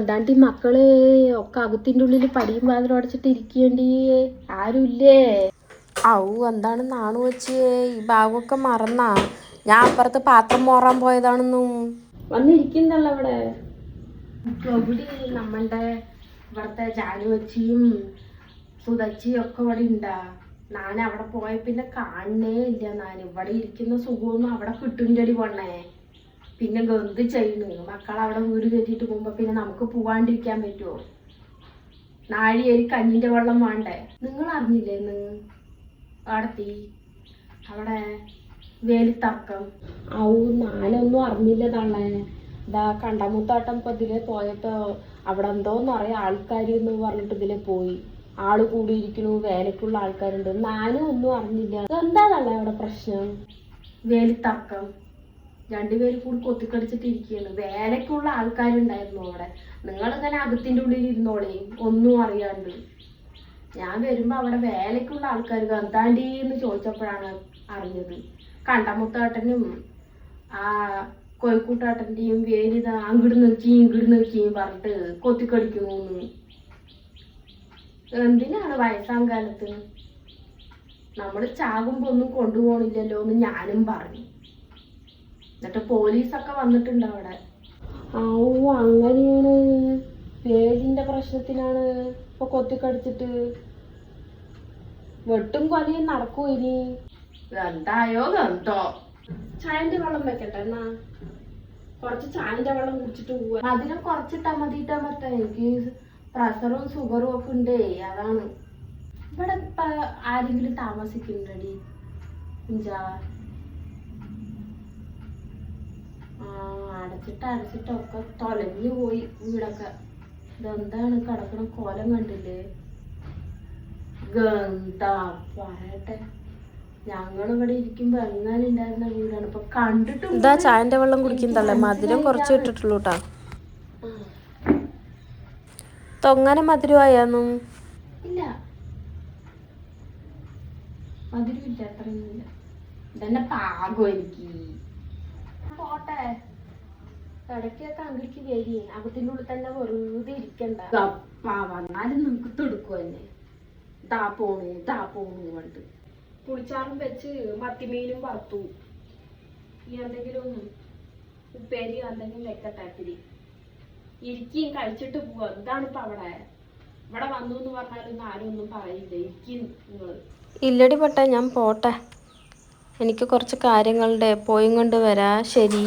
ഈ മക്കൾ ഒക്കെ അകത്തിന്റെ ഉള്ളിൽ പടിയും വാതിലും അടച്ചിട്ട് ഇരിക്കേണ്ടി? ആരുമില്ലേ ഔ എന്താണ് നാണു വെച്ച് ഈ ഭാഗമൊക്കെ മറന്നാ. ഞാൻ അപ്പുറത്ത് പാത്രം മോറാൻ പോയതാണെന്നും. വന്നിരിക്കുന്നല്ലോ അവിടെ. എവിടെ നമ്മളുടെ ഇവിടുത്തെ ജാനുവച്ചിയും സുതച്ചിയും ഒക്കെ ഇവിടെ ഉണ്ടാ. ഞാൻ അവിടെ പോയ പിന്നെ കാണണേ ഇല്ല ഞാൻ ഇവിടെ ഇരിക്കുന്ന സുഖമൊന്നും അവിടെ കിട്ടും പൊണ്ണേ പിന്നെ എന്ത് ചെയ്യുന്നു? മക്കൾ അവിടെ വീട് കെട്ടിയിട്ട് പോകുമ്പോ പിന്നെ നമുക്ക് പോവാണ്ടിരിക്കാൻ പറ്റുമോ നാഴിയേരി കഞ്ഞിന്റെ വെള്ളം വേണ്ടേ? നിങ്ങൾ അറിഞ്ഞില്ലേ ഇന്ന്? അവിടെത്തി അവിടെ വേലിത്തർക്കം. ഔ ഞാനൊന്നും അറിഞ്ഞില്ല തള്ളേ. ഇതാ കണ്ടമുത്താട്ടം ഇപ്പൊ ഇതിലെ പോയപ്പോ അവിടെ എന്തോന്ന് നിറയെ ആൾക്കാർ എന്ന് പറഞ്ഞിട്ട് ഇതിലെ പോയി. ആൾ കൂടിയിരിക്കണു വേലക്കുള്ള ആൾക്കാരുണ്ട്. ഞാനും ഒന്നും അറിഞ്ഞില്ല. എന്താ തള്ളേ അവിടെ പ്രശ്നം? വേലിത്തർക്കം. രണ്ടുപേരും കൂടി കൊത്തിക്കടിച്ചിട്ട് ഇരിക്കുകയാണ് വേലക്കുള്ള ആൾക്കാരുണ്ടായിരുന്നു അവിടെ. നിങ്ങൾ നിങ്ങളിങ്ങനെ അകത്തിന്റെ ഉള്ളിൽ ഇരുന്നോളേ? ഒന്നും അറിയാണ്ട്. ഞാൻ വരുമ്പോ അവിടെ വേലക്കുള്ള ആൾക്കാർ എന്താണ്ടി എന്ന് ചോദിച്ചപ്പോഴാണ് അറിഞ്ഞത്. കണ്ടമുത്താട്ടനും ആ കോഴിക്കൂട്ടാട്ടന്റെയും വേലിത അങ്ങോട്ട് നിൽക്കുകയും ഇങ്ങോട്ട് നിൽക്കുകയും പറഞ്ഞിട്ട് കൊത്തിക്കടിക്കുന്നു എന്തിനാണ് വയസ്സാം കാലത്ത്? നമ്മൾ ചാകുമ്പോ ഒന്നും കൊണ്ടുപോകണില്ലല്ലോ എന്ന് ഞാനും പറഞ്ഞു. എന്നിട്ട് പോലീസൊക്കെ വന്നിട്ടുണ്ട് അവിടെ. ഓ അങ്ങനെയാണ്. വേലിന്റെ പ്രശ്നത്തിനാണ് ഇപ്പൊ കൊത്തിക്കടിച്ചിട്ട്. വെട്ടും കൊലയും നടക്കൂ ഇനി. എന്തായോ എന്തോ ചായന്റെ വെള്ളം വെക്കട്ടെ എന്നാ. കുറച്ച് ചായന്റെ വെള്ളം കുടിച്ചിട്ട് പോവാ. അതിനെ കൊറച്ചിട്ടാ മതിയിട്ടാ പറ്റാ എനിക്ക് പ്രഷറും ഷുഗറും ഒക്കെ ഉണ്ടേ അതാണ്. ഇവിടെ ഇപ്പൊ ആരെങ്കിലും താമസിക്കുന്നുണ്ടടി കുഞ്ചാ ആ അടച്ചിട്ട് അടച്ചിട്ടൊക്കെ തൊലഞ്ഞു പോയി വീടൊക്കെ. ഇതെന്താണ്? കിടക്കണ കോലം കണ്ടില്ലേ? ഗന്ധാ പറയട്ടെ. ഞങ്ങളിവിടെ ഇരിക്കുമ്പോ എങ്ങനെ ഉണ്ടായിരുന്ന വീടാണ്? ഇപ്പൊ കണ്ടിട്ടും ഇതാ ചായന്റെ വെള്ളം കുടിക്കുന്നതല്ലേ മധുരം കുറച്ച് ഇട്ടിട്ടുള്ളൂ കേട്ടാ തൊങ്ങനെ മധുരമായാന്നും ഇല്ല. മധുരമില്ല അത്രയൊന്നുമില്ല ഇതന്നെ പാകം എനിക്ക്. പോട്ടെ. ഇടയ്ക്കൊക്കെ അങ്കിളിക്ക് വരി അകത്തിന്റെ ഉള്ളിൽ തന്നെ വെറുതെ ഇരിക്കണ്ട. ഗപ്പാ വന്നാലും നമുക്ക് തൊടുക്കും തന്നെ ദാ പോണ് ദാ പോണ് പറഞ്ഞിട്ട്. പുളിച്ചാറും വെച്ച് മത്തിമീനും വറുത്തു. ഈ എന്തെങ്കിലും ഉപ്പേരി എന്തെങ്കിലും വെക്കട്ടെ ഇത്തിരി. ഇരിക്കും കഴിച്ചിട്ട് പോവാ. എന്താണ് ഇപ്പൊ അവിടെ. ഇവിടെ വന്നു എന്ന് പറഞ്ഞാലൊന്നും ആരും ഒന്നും പറയില്ല. ഇരിക്കും ഇല്ലടി പട്ട ഞാൻ പോട്ടെ. എനിക്ക് കുറച്ച് കാര്യങ്ങളുടെ പോയി കൊണ്ട് വരാ. ശരി.